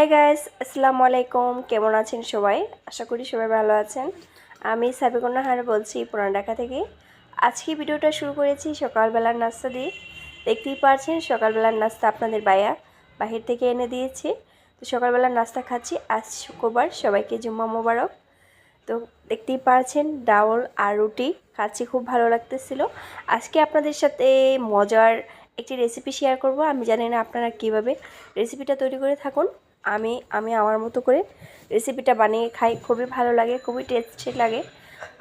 Hi guys আসসালামু আলাইকুম। কেমন আছেন সবাই? আশা করি সবাই ভালো আছেন। আমি সাবিকন্যা হার বলছি পুরান ঢাকা থেকে। আজকে ভিডিওটা শুরু করেছি সকালবেলার নাস্তা দিয়ে। দেখতেই পারছেন, সকালবেলার নাস্তা আপনাদের বায়া বাহির থেকে এনে দিয়েছে। তো সকালবেলার নাস্তা খাচ্ছি। আজ শুক্রবার, সবাইকে জুম্মা মোবারক। তো দেখতেই পারছেন, ডাউল আর রুটি খাচ্ছি, খুব ভালো লাগতেছিল। আজকে আপনাদের সাথে মজার একটি রেসিপি শেয়ার করব। আমি জানি না আপনারা কীভাবে রেসিপিটা তৈরি করে থাকুন। আমি আমি আমার মতো করে রেসিপিটা বানিয়ে খাই। খুবই ভালো লাগে, খুবই টেস্টি লাগে।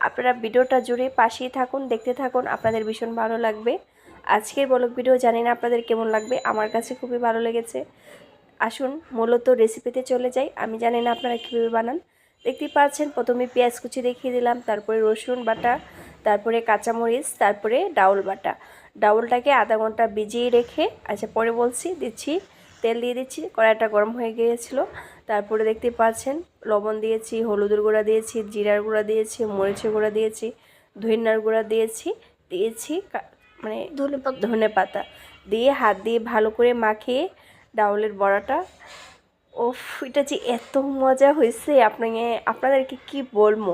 আপনারা ভিডিওটা জুড়ে পাশেই থাকুন, দেখতে থাকুন, আপনাদের ভীষণ ভালো লাগবে। আজকের বলক ভিডিও জানি না আপনাদের কেমন লাগবে, আমার কাছে খুবই ভালো লেগেছে। আসুন, মূলত রেসিপিতে চলে যাই। আমি জানি না আপনারা কীভাবে বানান। দেখতেই পাচ্ছেন, প্রথমে পেঁয়াজ কুচি দেখিয়ে দিলাম, তারপরে রসুন বাটা, তারপরে কাঁচামরিচ, তারপরে ডাউল বাটা। ডাউলটাকে আধা ঘণ্টা ভিজিয়ে রেখে আচ্ছা পরে বলছি, দিচ্ছি তেল দিয়ে দিচ্ছি কড়াইটা গরম হয়ে গিয়েছিল। তারপরে দেখতে পাচ্ছেন লবণ দিয়েছি হলুদের গুঁড়া দিয়েছি জিরার গুঁড়া দিয়েছি মরিচের গুঁড়া দিয়েছি ধনিয়ার গুঁড়া দিয়েছি দিয়েছি মানে ধনে পাতা। দিয়ে হাত দিয়ে ভালো করে মাখিয়ে ডাউলের বড়াটা। ওফ এটা যে এত মজা হয়েছে আপনাকে আপনাদেরকে কি বলব?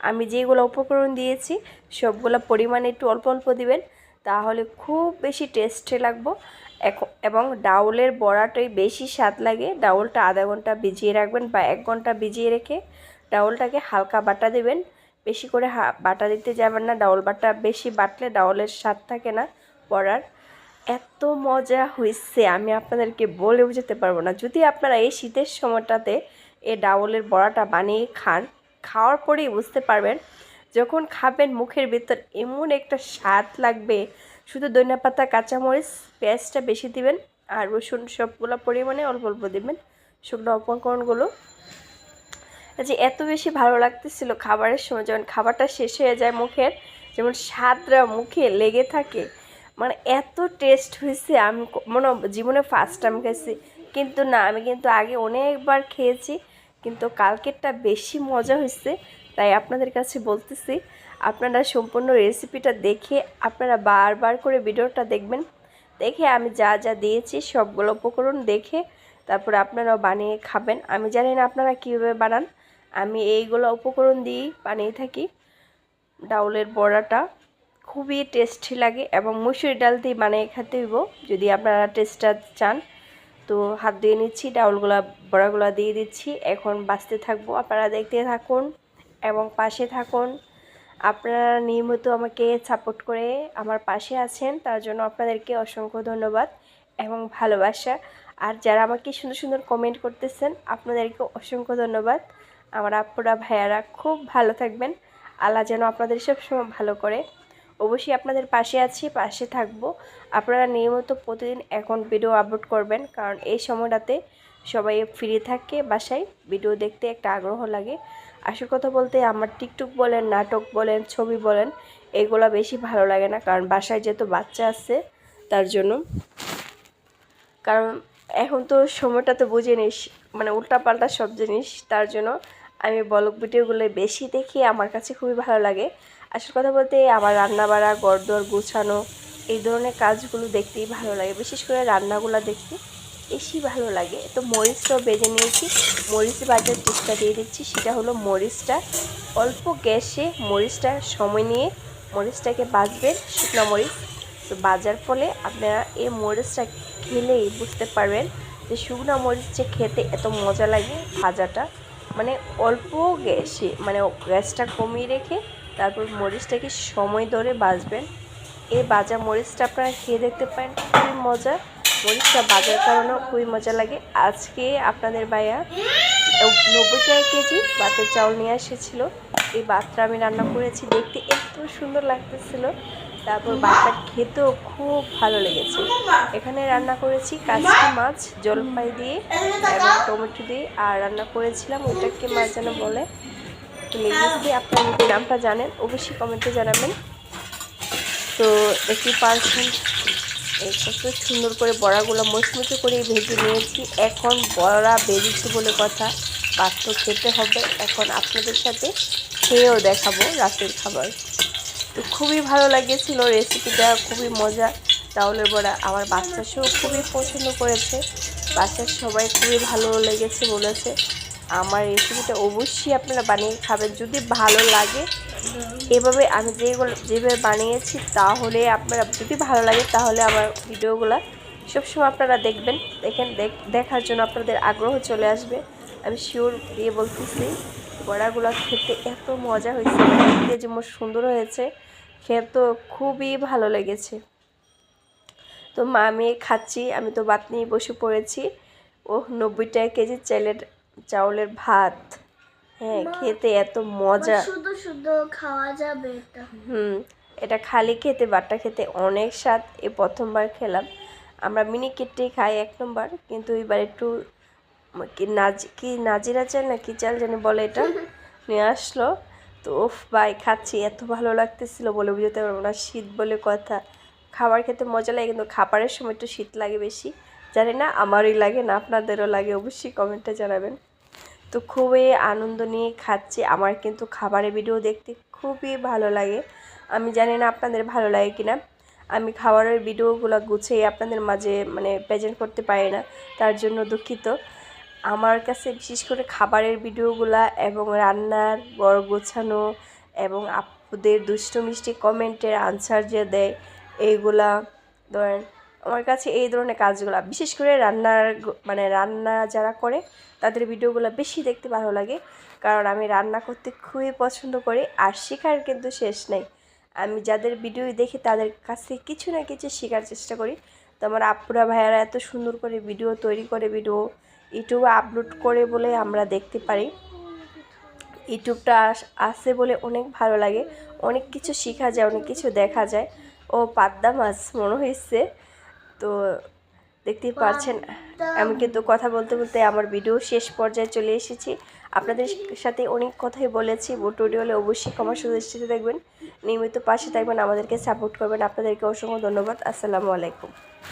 আমি যেগুলো উপকরণ দিয়েছি সবগুলো পরিমাণে একটু অল্প অল্প দিবেন তাহলে খুব বেশি টেস্টে লাগবো। এবং ডাউলের বড়াটাই বেশি স্বাদ লাগে। ডাউলটা আধা ঘণ্টা ভিজিয়ে রাখবেন বা এক ঘণ্টা ভিজিয়ে রেখে ডাউলটাকে হালকা বাটা দেবেন। বেশি করে বাটা দিতে যাবেন না। ডাউল বাটা বেশি বাটলে ডাউলের স্বাদ থাকে না বড়ার। এত মজা হয়েছে আমি আপনাদেরকে বলে বোঝাতে পারব না। যদি আপনারা এই শীতের সময়টাতে এই ডাউলের বড়াটা বানিয়ে খান, খাওয়ার পরেই বুঝতে পারবেন যখন খাবেন মুখের ভিতর এমন একটা স্বাদ লাগবে শুধু ধনিয়া পাতা, কাঁচামরিচ, পেঁয়াজটা বেশি দিবেন আর রসুন সবগুলো পরিমাণে অল্প অল্প দিবেন শুকনো উপকরণগুলো। যে এত বেশি ভালো লাগতেছিল খাবারের সময়, যখন খাবারটা শেষ হয়ে যায় মুখের, যেমন স্বাদরা মুখে লেগে থাকে মানে এত টেস্ট হয়েছে আমি মনে জীবনে ফার্স্ট টাইম খেয়েছি কিন্তু না, আমি কিন্তু আগে অনেকবার খেয়েছি, কিন্তু কালকেরটা বেশি মজা হয়েছে তাই আপনাদের কাছে বলতেছি। আপনারা সম্পূর্ণ রেসিপিটা দেখে আপনারা বারবার করে ভিডিওটা দেখবেন। দেখে আমি যা যা দিয়েছি সবগুলো উপকরণ দেখে তারপরে আপনারাও বানিয়ে খাবেন। আমি জানি না আপনারা কীভাবে বানান। আমি এইগুলো উপকরণ দিয়েই বানিয়ে থাকি। ডাউলের বড়াটা খুবই টেস্টি লাগে এবং মুসুরি ডাল দিয়ে বানিয়ে খেতে হইব, যদি আপনারা টেস্টটা চান। তো হাত দিয়ে নিচ্ছি, ডাউলগুলা, বড়াগুলা দিয়ে দিচ্ছি। এখন বাঁচতে থাকব। আপনারা দেখতে থাকুন এবং পাশে থাকুন। আপনারা নিয়মিত আমাকে সাপোর্ট করে আমার পাশে আছেন, তার জন্য আপনাদেরকে অসংখ্য ধন্যবাদ এবং ভালোবাসা। আর যারা আমাকে সুন্দর সুন্দর কমেন্ট করতেছেন আপনাদেরকে অসংখ্য ধন্যবাদ। আমার আপুরা ভাইয়ারা খুব ভালো থাকবেন। আল্লাহ যেন আপনাদের সবসময় ভালো করে। অবশ্যই আপনাদের পাশে আছি, পাশে থাকব। আপনারা নিয়মিত প্রতিদিন এখন ভিডিও আপলোড করবেন, কারণ এই সময়টাতে সবাই ফ্রি থাকে বাসায়। ভিডিও দেখতে একটা আগ্রহ লাগে। আসল কথা বলতে আমার টিকটুক বলেন, নাটক বলেন, ছবি বলেন, এগুলো বেশি ভালো লাগে না। কারণ বাসায় যেহেতু বাচ্চা আছে, তার জন্য। কারণ এখন তো সময়টা তো বুঝে নিস মানে উল্টাপাল্টা সব জিনিস, তার জন্য আমি ব্লগ ভিডিওগুলো বেশি দেখি, আমার কাছে খুবই ভালো লাগে। আসল কথা বলতে আমার রান্না বাড়া গড়দর গুছানো, এই ধরনের কাজগুলো দেখতেই ভালো লাগে। বিশেষ করে রান্নাগুলো দেখতে বেশি ভালো লাগে। তো মরিচটাও বেজে নিয়েছি। মরিচ বাজার টিপটা দিয়ে দিচ্ছি। সেটা হলো মরিচটা। অল্প গ্যাসে মরিচটা সময় নিয়ে মরিচটাকে বাজবেন শুকনো মরিচ। তো বাজার ফলে আপনারা এই মরিচটা খেলেই বুঝতে পারবেন যে শুকনো মরিচ যে খেতে এত মজা লাগে ভাজাটা। মানে অল্প গ্যাসে মানে গ্যাসটা কমিয়ে রেখে তারপর মরিচটাকে সময় ধরে বাজবেন এই বাজা মরিচটা আপনারা খেয়ে দেখতে পারেন, খুবই মজা মরিচটা বাজার কারণেও খুবই মজা লাগে। আজকে আপনাদের ভাইয়া নব্বই টাকা কেজি বাতের চাউল নিয়ে এসেছিল। এই ভাতটা আমি রান্না করেছি, দেখতে এত সুন্দর লাগতেছিল। তারপর ভাতটা খেতেও খুব ভালো লেগেছে। এখানে রান্না করেছি কাঁচকি মাছ জলপাই দিয়ে এবং টমেটো দিয়ে। আর রান্না করেছিলাম ওটাকে মাছ যেন বলে। দিয়ে আপনারা যদি নামটা জানেন, অবশ্যই কমেন্টে জানাবেন। তো একটি পারছেন এই কত সুন্দর করে বড়াগুলো মুচমুচে করে ভেজে নিয়েছি। এখন বড়া বেরিয়েছে বলে কথা। তো খেতে হবে। এখন আপনাদের সাথে খেয়েও দেখাবো রাতের খাবার। তো খুবই ভালো লাগিয়েছিল রেসিপিটা খুবই মজা। চাউলের বড়া আমার বাচ্চা সেও খুবই পছন্দ করেছে। বাচ্চার সবাই খুবই ভালো লেগেছে বলেছে। আমার রেসিপিটা অবশ্যই আপনারা বানিয়ে খাবেন। যদি ভালো লাগে এভাবে আমি যেগুলো যেভাবে বানিয়েছি, তাহলে আপনারা যদি ভালো লাগে, তাহলে আমার ভিডিওগুলো সবসময় আপনারা দেখবেন। দেখেন, দেখ- দেখার জন্য আপনাদের আগ্রহ চলে আসবে। আমি শিওর দিয়ে বলতেছি, বড়াগুলো খেতে এত মজা হয়েছে। দেখতে যেমন সুন্দর হয়েছে। খেতে তো খুবই ভালো লেগেছে। তো মা, আমি খাচ্ছি। আমি তো ভাত নিয়ে বসে পড়েছি। ও নব্বই টাকা কেজি চালের চাউলের ভাত। হ্যাঁ খেতে এত মজা। শুধু শুধু খাওয়া যাবে এটা। হুম এটা খালি খেতে বাট্টা খেতে অনেক স্বাদ। এই প্রথমবার খেলাম। আমরা মিনি কিটটাই খাই এক নম্বর কিন্তু এবার একটু কি নাজ কি নাজিরা চাল না কি চাল জানি বলে এটা? নিয়ে আসলো। তো ওফ ভাই খাচ্ছি এত ভালো লাগতেছিল বলে বুঝতে পারব না শীত বলে কথা। খাবার খেতে মজা লাগে কিন্তু খাবারের সময় একটু শীত লাগে বেশি। জানি না আমারই লাগে না আপনাদেরও লাগে অবশ্যই কমেন্টে জানাবেন। তো খুবই আনন্দ নিয়ে খাচ্ছি। আমার কিন্তু খাবারের ভিডিও দেখতে খুবই ভালো লাগে। আমি জানি না আপনাদের ভালো লাগে কি না আমি খাবারের ভিডিওগুলো গুছিয়ে আপনাদের মাঝে মানে প্রেজেন্ট করতে পারি না, তার জন্য দুঃখিত। আমার কাছে বিশেষ করে খাবারের ভিডিওগুলা এবং রান্নার বড় গোছানো এবং আপুদের দুষ্টু মিষ্টি কমেন্টের আনসার যে দেয়, এইগুলা ধরেন আমার কাছে এই ধরনের কাজগুলো, বিশেষ করে রান্নার মানে রান্না যারা করে, তাদের ভিডিওগুলো বেশি দেখতে ভালো লাগে। কারণ আমি রান্না করতে খুবই পছন্দ করি, আর শেখার কিন্তু শেষ নেই। আমি যাদের ভিডিও দেখি তাদের কাছে কিছু না কিছু শেখার চেষ্টা করি। তো আমার আপুরা ভাইয়ারা এত সুন্দর করে ভিডিও তৈরি করে, ভিডিও ইউটিউবে আপলোড করে বলে আমরা দেখতে পারি। ইউটিউবটা আছে বলে অনেক ভালো লাগে। অনেক কিছু শেখা যায়, অনেক কিছু দেখা যায়। ও পাদ্দা মাছ মনে হয়েছে তো দেখতেই পারছেন আমি কিন্তু কথা বলতে বলতে আমার ভিডিও শেষ পর্যায়ে চলে এসেছি। আপনাদের সাথে অনেক কথাই বলেছি টোডিও হলে অবশ্যই কমার সুদৃষ্টিতে দেখবেন। নিয়মিত পাশে থাকবেন আমাদেরকে সাপোর্ট করবেন। আপনাদেরকে অসংখ্য ধন্যবাদ। আসসালামু আলাইকুম।